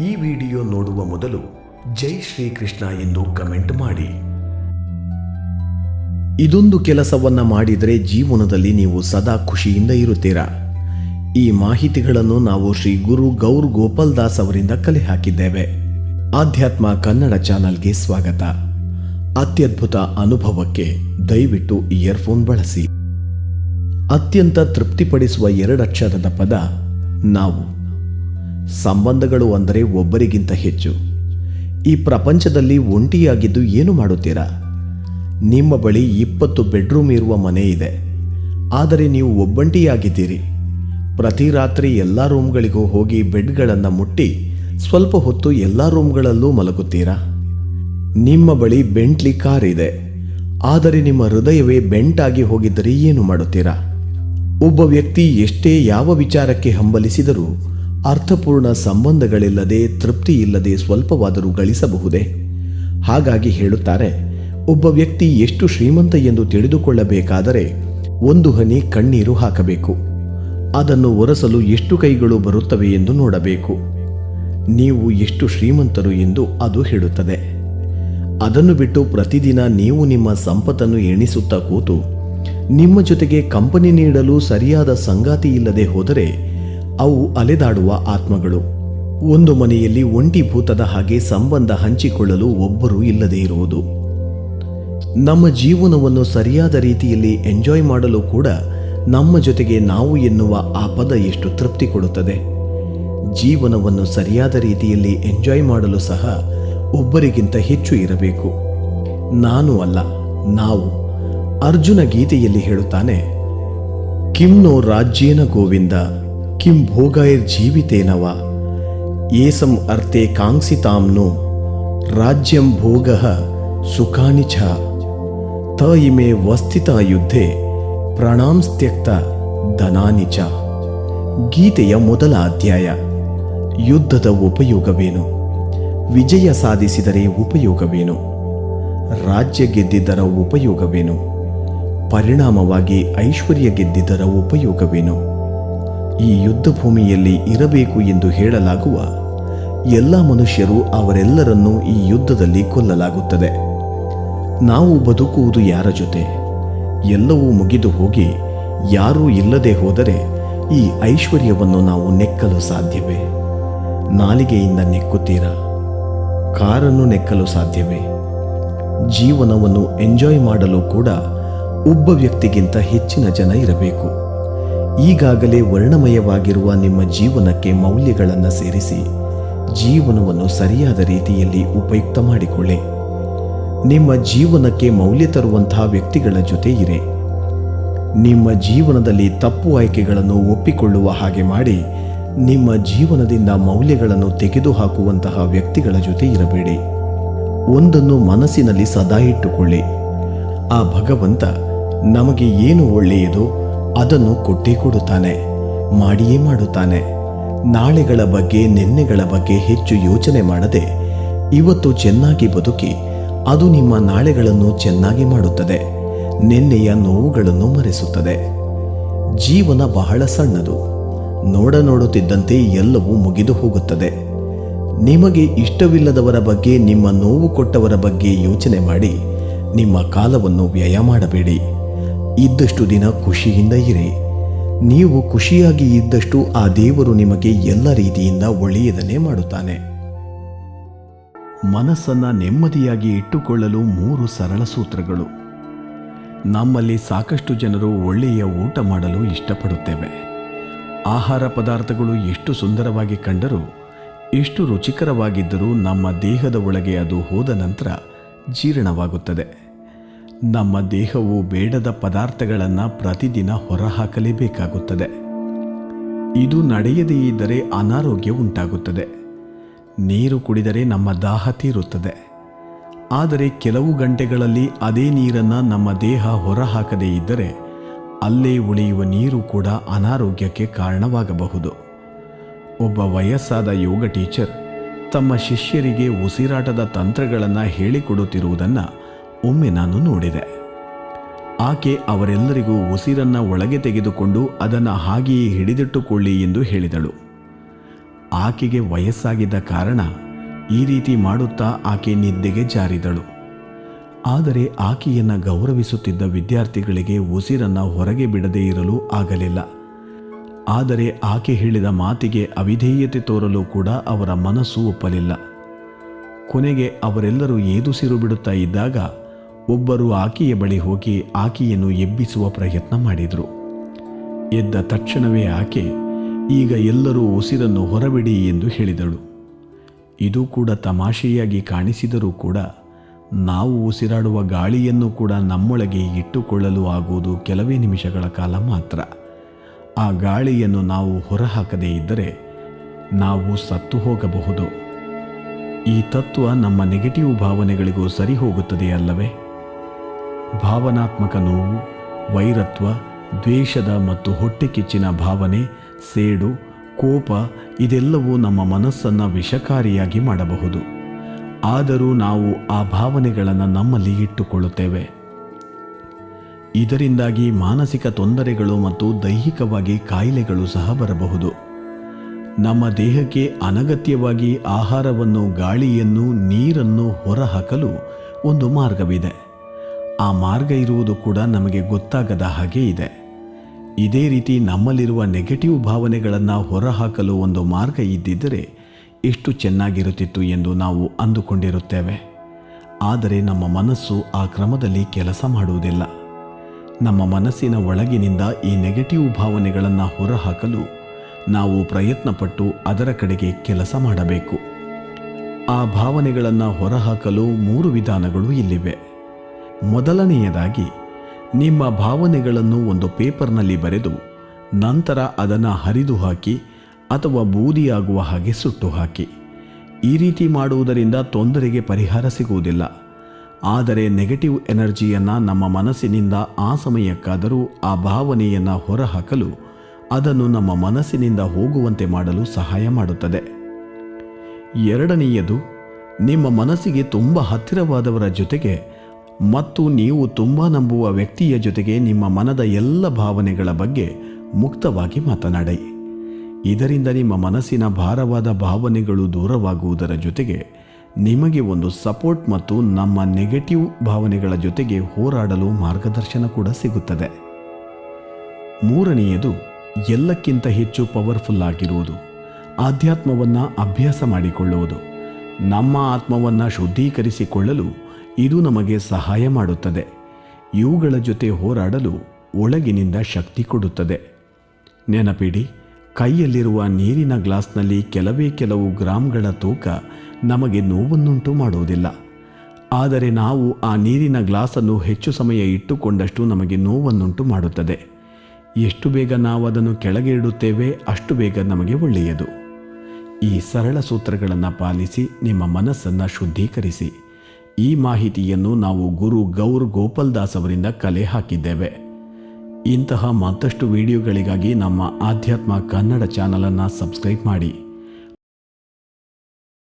ಈ ವಿಡಿಯೋ ನೋಡುವ ಮೊದಲು ಜೈ ಶ್ರೀಕೃಷ್ಣ ಎಂದು ಕಮೆಂಟ್ ಮಾಡಿ. ಇದೊಂದು ಕೆಲಸವನ್ನ ಮಾಡಿದರೆ ಜೀವನದಲ್ಲಿ ನೀವು ಸದಾ ಖುಷಿಯಿಂದ ಇರುತ್ತೀರಾ? ಈ ಮಾಹಿತಿಗಳನ್ನು ನಾವು ಶ್ರೀ ಗುರು ಗೌರ್ ಗೋಪಾಲ್ ದಾಸ್ ಅವರಿಂದ ಕಲೆ ಹಾಕಿದ್ದೇವೆ. ಆಧ್ಯಾತ್ಮ ಕನ್ನಡ ಚಾನಲ್ಗೆ ಸ್ವಾಗತ. ಅತ್ಯದ್ಭುತ ಅನುಭವಕ್ಕೆ ದಯವಿಟ್ಟು ಇಯರ್ಫೋನ್ ಬಳಸಿ. ಅತ್ಯಂತ ತೃಪ್ತಿಪಡಿಸುವ ಎರಡಕ್ಷರದ ಪದ ನಾವು. ಸಂಬಂಧಗಳು ಅಂದರೆ ಒಬ್ಬರಿಗಿಂತ ಹೆಚ್ಚು. ಈ ಪ್ರಪಂಚದಲ್ಲಿ ಒಂಟಿಯಾಗಿದ್ದು ಏನು ಮಾಡುತ್ತೀರಾ? ನಿಮ್ಮ ಬಳಿ ಇಪ್ಪತ್ತು ಬೆಡ್ರೂಮ್ ಇರುವ ಮನೆ ಇದೆ. ಆದರೆ ನೀವು ಒಬ್ಬಂಟಿಯಾಗಿದ್ದೀರಿ. ಪ್ರತಿ ರಾತ್ರಿ ಎಲ್ಲ ರೂಮ್ಗಳಿಗೂ ಹೋಗಿ ಬೆಡ್ಗಳನ್ನು ಮುಟ್ಟಿ ಸ್ವಲ್ಪ ಹೊತ್ತು ಎಲ್ಲ ರೂಮ್ಗಳಲ್ಲೂ ಮಲಗುತ್ತೀರಾ? ನಿಮ್ಮ ಬಳಿ ಬೆಂಟ್ಲಿ ಕಾರ್ ಇದೆ. ಆದರೆ ನಿಮ್ಮ ಹೃದಯವೇ ಬೆಂಟಾಗಿ ಹೋಗಿದ್ದರೆ ಏನು ಮಾಡುತ್ತೀರಾ? ಒಬ್ಬ ವ್ಯಕ್ತಿ ಎಷ್ಟೇ ಯಾವ ವಿಚಾರಕ್ಕೆ ಹಂಬಲಿಸಿದರೂ ಅರ್ಥಪೂರ್ಣ ಸಂಬಂಧಗಳಿಲ್ಲದೆ, ತೃಪ್ತಿಯಿಲ್ಲದೆ ಸ್ವಲ್ಪವಾದರೂ ಗಳಿಸಬಹುದೇ? ಹಾಗಾಗಿ ಹೇಳುತ್ತಾರೆ, ಒಬ್ಬ ವ್ಯಕ್ತಿ ಎಷ್ಟು ಶ್ರೀಮಂತ ಎಂದು ತಿಳಿದುಕೊಳ್ಳಬೇಕಾದರೆ ಒಂದು ಹನಿ ಕಣ್ಣೀರು ಹಾಕಬೇಕು. ಅದನ್ನು ಒರೆಸಲು ಎಷ್ಟು ಕೈಗಳು ಬರುತ್ತವೆ ಎಂದು ನೋಡಬೇಕು. ನೀವು ಎಷ್ಟು ಶ್ರೀಮಂತರು ಎಂದು ಅದು ಹೇಳುತ್ತದೆ. ಅದನ್ನು ಬಿಟ್ಟು ಪ್ರತಿದಿನ ನೀವು ನಿಮ್ಮ ಸಂಪತ್ತನ್ನು ಎಣಿಸುತ್ತಾ ಕೂತು, ನಿಮ್ಮ ಜೊತೆಗೆ ಕಂಪನಿ ನೀಡಲು ಸರಿಯಾದ ಸಂಗಾತಿ ಇಲ್ಲದೆ ಹೋದರೆ ಅವು ಅಲೆದಾಡುವ ಆತ್ಮಗಳು. ಒಂದು ಮನೆಯಲ್ಲಿ ಒಂಟಿ ಭೂತದ ಹಾಗೆ ಸಂಬಂಧ ಹಂಚಿಕೊಳ್ಳಲು ಒಬ್ಬರು ಇಲ್ಲದೇ ಇರುವುದು. ನಮ್ಮ ಜೀವನವನ್ನು ಸರಿಯಾದ ರೀತಿಯಲ್ಲಿ ಎಂಜಾಯ್ ಮಾಡಲು ಕೂಡ ನಮ್ಮ ಜೊತೆಗೆ ನಾವು ಎನ್ನುವ ಆ ಪದ ಎಷ್ಟು ತೃಪ್ತಿ ಕೊಡುತ್ತದೆ. ಜೀವನವನ್ನು ಸರಿಯಾದ ರೀತಿಯಲ್ಲಿ ಎಂಜಾಯ್ ಮಾಡಲು ಸಹ ಒಬ್ಬರಿಗಿಂತ ಹೆಚ್ಚು ಇರಬೇಕು. ನಾನು ಅಲ್ಲ, ನಾವು. ಅರ್ಜುನ ಗೀತೆಯಲ್ಲಿ ಹೇಳುತ್ತಾನೆ, ಕಿಮ್ನೋ ರಾಜ್ಯೇನ ಗೋವಿಂದ ಕಿಂ ಭೋಗೈರ್ ಜೀವಿತೇನವ? ಏಸಂ ಅರ್ಥೆ ಕಾಂಕ್ಷಿತಾಂನೋ ರಾಜ್ಯಂ ಭೋಗ ಸುಖಾನಿ ಛ? ತ ಇಮೆ ವಸ್ಥಿತ ಯುದ್ಧೆ ಪ್ರಣಾಂಸ್ತ್ಯಕ್ತ ಧನಾನಿ ಚ ಗೀತೆಯ ಮೊದಲ ಅಧ್ಯಾಯ. ಯುದ್ಧದ ಉಪಯೋಗವೇನು? ವಿಜಯ ಸಾಧಿಸಿದರೆ ಉಪಯೋಗವೇನು? ರಾಜ್ಯ ಗೆದ್ದಿದ್ದರ ಉಪಯೋಗವೇನು? ಪರಿಣಾಮವಾಗಿ ಐಶ್ವರ್ಯ ಗೆದ್ದಿದ್ದರ ಉಪಯೋಗವೇನು? ಈ ಯುದ್ಧ ಭೂಮಿಯಲ್ಲಿ ಇರಬೇಕು ಎಂದು ಹೇಳಲಾಗುವ ಎಲ್ಲ ಮನುಷ್ಯರು ಅವರೆಲ್ಲರನ್ನೂ ಈ ಯುದ್ಧದಲ್ಲಿ ಕೊಲ್ಲಲಾಗುತ್ತದೆ. ನಾವು ಬದುಕುವುದು ಯಾರ ಜೊತೆ? ಎಲ್ಲವೂ ಮುಗಿದು ಹೋಗಿ ಯಾರೂ ಇಲ್ಲದೆ ಹೋದರೆ ಈ ಐಶ್ವರ್ಯವನ್ನು ನಾವು ನೆಕ್ಕಲು ಸಾಧ್ಯವೇ? ನಾಲಿಗೆಯಿಂದ ನೆಕ್ಕುತ್ತೀರಾ? ಕಾರನ್ನು ನೆಕ್ಕಲು ಸಾಧ್ಯವೇ? ಜೀವನವನ್ನು ಎಂಜಾಯ್ ಮಾಡಲು ಕೂಡ ಒಬ್ಬ ವ್ಯಕ್ತಿಗಿಂತ ಹೆಚ್ಚಿನ ಜನ ಇರಬೇಕು. ಈಗಾಗಲೇ ವರ್ಣಮಯವಾಗಿರುವ ನಿಮ್ಮ ಜೀವನಕ್ಕೆ ಮೌಲ್ಯಗಳನ್ನು ಸೇರಿಸಿ, ಜೀವನವನ್ನು ಸರಿಯಾದ ರೀತಿಯಲ್ಲಿ ಉಪಯುಕ್ತ ಮಾಡಿಕೊಳ್ಳಿ. ನಿಮ್ಮ ಜೀವನಕ್ಕೆ ಮೌಲ್ಯ ತರುವಂತಹ ವ್ಯಕ್ತಿಗಳ ಜೊತೆ ಇರಿ. ನಿಮ್ಮ ಜೀವನದಲ್ಲಿ ತಪ್ಪು ಆಯ್ಕೆಗಳನ್ನು ಒಪ್ಪಿಕೊಳ್ಳುವ ಹಾಗೆ ಮಾಡಿ, ನಿಮ್ಮ ಜೀವನದಿಂದ ಮೌಲ್ಯಗಳನ್ನು ತೆಗೆದುಹಾಕುವಂತಹ ವ್ಯಕ್ತಿಗಳ ಜೊತೆ ಇರಬೇಡಿ. ಒಂದನ್ನು ಮನಸ್ಸಿನಲ್ಲಿ ಸದಾ ಇಟ್ಟುಕೊಳ್ಳಿ. ಆ ಭಗವಂತ ನಮಗೆ ಏನು ಒಳ್ಳೆಯದೋ ಅದನ್ನು ಕೊಟ್ಟೇ ಕೊಡುತ್ತಾನೆ, ಮಾಡಿಯೇ ಮಾಡುತ್ತಾನೆ. ನಾಳೆಗಳ ಬಗ್ಗೆ, ನಿನ್ನೆಗಳ ಬಗ್ಗೆ ಹೆಚ್ಚು ಯೋಚನೆ ಮಾಡದೆ, ಇವತ್ತು ಚೆನ್ನಾಗಿ ಬದುಕಿ, ಅದು ನಿಮ್ಮ ನಾಳೆಗಳನ್ನು ಚೆನ್ನಾಗಿ ಮಾಡುತ್ತದೆ. ನಿನ್ನೆಯ ನೋವುಗಳನ್ನು ಮರೆಸುತ್ತದೆ. ಜೀವನ ಬಹಳ ಸಣ್ಣದು. ನೋಡ ನೋಡುತ್ತಿದ್ದಂತೆ ಎಲ್ಲವೂ ಮುಗಿದು ಹೋಗುತ್ತದೆ. ನಿಮಗೆ ಇಷ್ಟವಿಲ್ಲದವರ ಬಗ್ಗೆ, ನಿಮ್ಮ ನೋವು ಕೊಟ್ಟವರ ಬಗ್ಗೆ ಯೋಚನೆ ಮಾಡಿ, ನಿಮ್ಮ ಕಾಲವನ್ನು ವ್ಯಯ ಮಾಡಬೇಡಿ. ಇದ್ದಷ್ಟು ದಿನ ಖುಷಿಯಿಂದ ಇರಿ. ನೀವು ಖುಷಿಯಾಗಿ ಇದ್ದಷ್ಟು ಆ ದೇವರು ನಿಮಗೆ ಎಲ್ಲ ರೀತಿಯಿಂದ ಒಳ್ಳೆಯದನ್ನೇ ಮಾಡುತ್ತಾನೆ. ಮನಸ್ಸನ್ನು ನೆಮ್ಮದಿಯಾಗಿ ಇಟ್ಟುಕೊಳ್ಳಲು ಮೂರು ಸರಳ ಸೂತ್ರಗಳು. ನಮ್ಮಲ್ಲಿ ಸಾಕಷ್ಟು ಜನರು ಒಳ್ಳೆಯ ಊಟ ಮಾಡಲು ಇಷ್ಟಪಡುತ್ತೇವೆ. ಆಹಾರ ಪದಾರ್ಥಗಳು ಎಷ್ಟು ಸುಂದರವಾಗಿ ಕಂಡರೂ, ಎಷ್ಟು ರುಚಿಕರವಾಗಿದ್ದರೂ ನಮ್ಮ ದೇಹದ ಒಳಗೆ ಅದು ಹೋದ ನಂತರ ಜೀರ್ಣವಾಗುತ್ತದೆ. ನಮ್ಮ ದೇಹವು ಬೇಡದ ಪದಾರ್ಥಗಳನ್ನು ಪ್ರತಿದಿನ ಹೊರಹಾಕಲೇಬೇಕಾಗುತ್ತದೆ. ಇದು ನಡೆಯದೇ ಇದ್ದರೆ ಅನಾರೋಗ್ಯ ಉಂಟಾಗುತ್ತದೆ. ನೀರು ಕುಡಿದರೆ ನಮ್ಮ ದಾಹ ತೀರುತ್ತದೆ. ಆದರೆ ಕೆಲವು ಗಂಟೆಗಳಲ್ಲಿ ಅದೇ ನೀರನ್ನು ನಮ್ಮ ದೇಹ ಹೊರಹಾಕದೇ ಇದ್ದರೆ ಅಲ್ಲೇ ಉಳಿಯುವ ನೀರು ಕೂಡ ಅನಾರೋಗ್ಯಕ್ಕೆ ಕಾರಣವಾಗಬಹುದು. ಒಬ್ಬ ವಯಸ್ಸಾದ ಯೋಗ ಟೀಚರ್ ತಮ್ಮ ಶಿಷ್ಯರಿಗೆ ಉಸಿರಾಟದ ತಂತ್ರಗಳನ್ನು ಹೇಳಿಕೊಡುತ್ತಿರುವುದನ್ನು ಒಮ್ಮೆ ನಾನು ನೋಡಿದೆ. ಆಕೆ ಅವರೆಲ್ಲರಿಗೂ ಉಸಿರನ್ನು ಒಳಗೆ ತೆಗೆದುಕೊಂಡು ಅದನ್ನು ಹಾಗೆಯೇ ಹಿಡಿದಿಟ್ಟುಕೊಳ್ಳಿ ಎಂದು ಹೇಳಿದಳು. ಆಕೆಗೆ ವಯಸ್ಸಾಗಿದ್ದ ಕಾರಣ ಈ ರೀತಿ ಮಾಡುತ್ತಾ ಆಕೆ ನಿದ್ದೆಗೆ ಜಾರಿದಳು. ಆದರೆ ಆಕೆಯನ್ನು ಗೌರವಿಸುತ್ತಿದ್ದ ವಿದ್ಯಾರ್ಥಿಗಳಿಗೆ ಉಸಿರನ್ನು ಹೊರಗೆ ಬಿಡದೇ ಇರಲು ಆಗಲಿಲ್ಲ. ಆದರೆ ಆಕೆ ಹೇಳಿದ ಮಾತಿಗೆ ಅವಿಧೇಯತೆ ತೋರಲು ಕೂಡ ಅವರ ಮನಸ್ಸು ಒಪ್ಪಲಿಲ್ಲ. ಕೊನೆಗೆ ಅವರೆಲ್ಲರೂ ಏದುಸಿರು ಬಿಡುತ್ತಾ ಇದ್ದಾಗ ಒಬ್ಬರು ಆಕೆಯ ಬಳಿ ಹೋಗಿ ಆಕೆಯನ್ನು ಎಬ್ಬಿಸುವ ಪ್ರಯತ್ನ ಮಾಡಿದರು. ಎದ್ದ ತಕ್ಷಣವೇ ಆಕೆ, ಈಗ ಎಲ್ಲರೂ ಉಸಿರನ್ನು ಹೊರಬಿಡಿ ಎಂದು ಹೇಳಿದಳು. ಇದು ಕೂಡ ತಮಾಷೆಯಾಗಿ ಕಾಣಿಸಿದರೂ ಕೂಡ ನಾವು ಉಸಿರಾಡುವ ಗಾಳಿಯನ್ನು ಕೂಡ ನಮ್ಮೊಳಗೆ ಇಟ್ಟುಕೊಳ್ಳಲು ಆಗುವುದು ಕೆಲವೇ ನಿಮಿಷಗಳ ಕಾಲ ಮಾತ್ರ. ಆ ಗಾಳಿಯನ್ನು ನಾವು ಹೊರಹಾಕದೇ ಇದ್ದರೆ ನಾವು ಸತ್ತು ಹೋಗಬಹುದು. ಈ ತತ್ವ ನಮ್ಮ ನೆಗೆಟಿವ್ ಭಾವನೆಗಳಿಗೂ ಸರಿ ಹೋಗುತ್ತದೆ ಅಲ್ಲವೇ? ಭಾವನಾತ್ಮಕ ನೋವು, ವೈರತ್ವ, ದ್ವೇಷದ ಮತ್ತು ಹೊಟ್ಟೆ ಕಿಚ್ಚಿನ ಭಾವನೆ, ಸೇಡು, ಕೋಪ ಇದೆಲ್ಲವೂ ನಮ್ಮ ಮನಸ್ಸನ್ನು ವಿಷಕಾರಿಯಾಗಿ ಮಾಡಬಹುದು. ಆದರೂ ನಾವು ಆ ಭಾವನೆಗಳನ್ನು ನಮ್ಮಲ್ಲಿ ಇಟ್ಟುಕೊಳ್ಳುತ್ತೇವೆ. ಇದರಿಂದಾಗಿ ಮಾನಸಿಕ ತೊಂದರೆಗಳು ಮತ್ತು ದೈಹಿಕವಾಗಿ ಕಾಯಿಲೆಗಳು ಸಹ ಬರಬಹುದು. ನಮ್ಮ ದೇಹಕ್ಕೆ ಅನಗತ್ಯವಾಗಿ ಆಹಾರವನ್ನು, ಗಾಳಿಯನ್ನು, ನೀರನ್ನು ಹೊರಹಾಕಲು ಒಂದು ಮಾರ್ಗವಿದೆ. ಆ ಮಾರ್ಗ ಇರುವುದು ಕೂಡ ನಮಗೆ ಗೊತ್ತಾಗದ ಹಾಗೆ ಇದೆ. ಇದೇ ರೀತಿ ನಮ್ಮಲ್ಲಿರುವ ನೆಗೆಟಿವ್ ಭಾವನೆಗಳನ್ನು ಹೊರಹಾಕಲು ಒಂದು ಮಾರ್ಗ ಇದ್ದಿದ್ದರೆ ಎಷ್ಟು ಚೆನ್ನಾಗಿರುತ್ತಿತ್ತು ಎಂದು ನಾವು ಅಂದುಕೊಂಡಿರುತ್ತೇವೆ. ಆದರೆ ನಮ್ಮ ಮನಸ್ಸು ಆ ಕ್ರಮದಲ್ಲಿ ಕೆಲಸ ಮಾಡುವುದಿಲ್ಲ. ನಮ್ಮ ಮನಸ್ಸಿನ ಒಳಗಿನಿಂದ ಈ ನೆಗೆಟಿವ್ ಭಾವನೆಗಳನ್ನು ಹೊರಹಾಕಲು ನಾವು ಪ್ರಯತ್ನಪಟ್ಟು ಅದರ ಕಡೆಗೆ ಕೆಲಸ ಮಾಡಬೇಕು. ಆ ಭಾವನೆಗಳನ್ನು ಹೊರಹಾಕಲು ಮೂರು ವಿಧಾನಗಳು ಇಲ್ಲಿವೆ. ಮೊದಲನೆಯದಾಗಿ, ನಿಮ್ಮ ಭಾವನೆಗಳನ್ನು ಒಂದು ಪೇಪರ್ನಲ್ಲಿ ಬರೆದು, ನಂತರ ಅದನ್ನು ಹರಿದು ಹಾಕಿ ಅಥವಾ ಬೂದಿಯಾಗುವ ಹಾಗೆ ಸುಟ್ಟು ಹಾಕಿ ಈ ರೀತಿ ಮಾಡುವುದರಿಂದ ತೊಂದರೆಗೆ ಪರಿಹಾರ ಸಿಗುವುದಿಲ್ಲ. ಆದರೆ ನೆಗೆಟಿವ್ ಎನರ್ಜಿಯನ್ನು ನಮ್ಮ ಮನಸ್ಸಿನಿಂದ ಆ ಸಮಯಕ್ಕಾದರೂ ಆ ಭಾವನೆಯನ್ನು ಹೊರಹಾಕಲು ಅದನ್ನು ನಮ್ಮ ಮನಸ್ಸಿನಿಂದ ಹೋಗುವಂತೆ ಮಾಡಲು ಸಹಾಯ ಮಾಡುತ್ತದೆ. ಎರಡನೆಯದು, ನಿಮ್ಮ ಮನಸ್ಸಿಗೆ ತುಂಬ ಹತ್ತಿರವಾದವರ ಜೊತೆಗೆ ಮತ್ತು ನೀವು ತುಂಬ ನಂಬುವ ವ್ಯಕ್ತಿಯ ಜೊತೆಗೆ ನಿಮ್ಮ ಮನದ ಎಲ್ಲ ಭಾವನೆಗಳ ಬಗ್ಗೆ ಮುಕ್ತವಾಗಿ ಮಾತನಾಡಿ. ಇದರಿಂದ ನಿಮ್ಮ ಮನಸ್ಸಿನ ಭಾರವಾದ ಭಾವನೆಗಳು ದೂರವಾಗುವುದರ ಜೊತೆಗೆ ನಿಮಗೆ ಒಂದು ಸಪೋರ್ಟ್ ಮತ್ತು ನಮ್ಮ ನೆಗೆಟಿವ್ ಭಾವನೆಗಳ ಜೊತೆಗೆ ಹೋರಾಡಲು ಮಾರ್ಗದರ್ಶನ ಕೂಡ ಸಿಗುತ್ತದೆ. ಮೂರನೆಯದು, ಎಲ್ಲಕ್ಕಿಂತ ಹೆಚ್ಚು ಪವರ್ಫುಲ್ ಆಗಿರುವುದು. ಆಧ್ಯಾತ್ಮವನ್ನು ಅಭ್ಯಾಸ ಮಾಡಿಕೊಳ್ಳುವುದು. ನಮ್ಮ ಆತ್ಮವನ್ನು ಶುದ್ಧೀಕರಿಸಿಕೊಳ್ಳಲು ಇದು ನಮಗೆ ಸಹಾಯ ಮಾಡುತ್ತದೆ. ಇವುಗಳ ಜೊತೆ ಹೋರಾಡಲು ಒಳಗಿನಿಂದ ಶಕ್ತಿ ಕೊಡುತ್ತದೆ. ನೆನಪಿಡಿ, ಕೈಯಲ್ಲಿರುವ ನೀರಿನ ಗ್ಲಾಸ್ನಲ್ಲಿ ಕೆಲವೇ ಕೆಲವು ಗ್ರಾಂಗಳ ತೂಕ ನಮಗೆ ನೋವನ್ನುಂಟು ಮಾಡುವುದಿಲ್ಲ. ಆದರೆ ನಾವು ಆ ನೀರಿನ ಗ್ಲಾಸನ್ನು ಹೆಚ್ಚು ಸಮಯ ಇಟ್ಟುಕೊಂಡಷ್ಟು ನಮಗೆ ನೋವನ್ನುಂಟು ಮಾಡುತ್ತದೆ. ಎಷ್ಟು ಬೇಗ ನಾವು ಅದನ್ನು ಕೆಳಗೆ ಇಡುತ್ತೇವೆ, ಅಷ್ಟು ಬೇಗ ನಮಗೆ ಒಳ್ಳೆಯದು. ಈ ಸರಳ ಸೂತ್ರಗಳನ್ನು ಪಾಲಿಸಿ ನಿಮ್ಮ ಮನಸ್ಸನ್ನು ಶುದ್ಧೀಕರಿಸಿ. ಈ ಮಾಹಿತಿಯನ್ನು ನಾವು ಗುರು ಗೌರ್ ಗೋಪಾಲ್ ದಾಸ್ ಅವರಿಂದ ಕಲೆ ಹಾಕಿದ್ದೇವೆ. ಇಂತಹ ಮತ್ತಷ್ಟು ವಿಡಿಯೋಗಳಿಗಾಗಿ ನಮ್ಮ ಆಧ್ಯಾತ್ಮ ಕನ್ನಡ ಚಾನಲನ್ನು ಸಬ್ಸ್ಕ್ರೈಬ್ ಮಾಡಿ.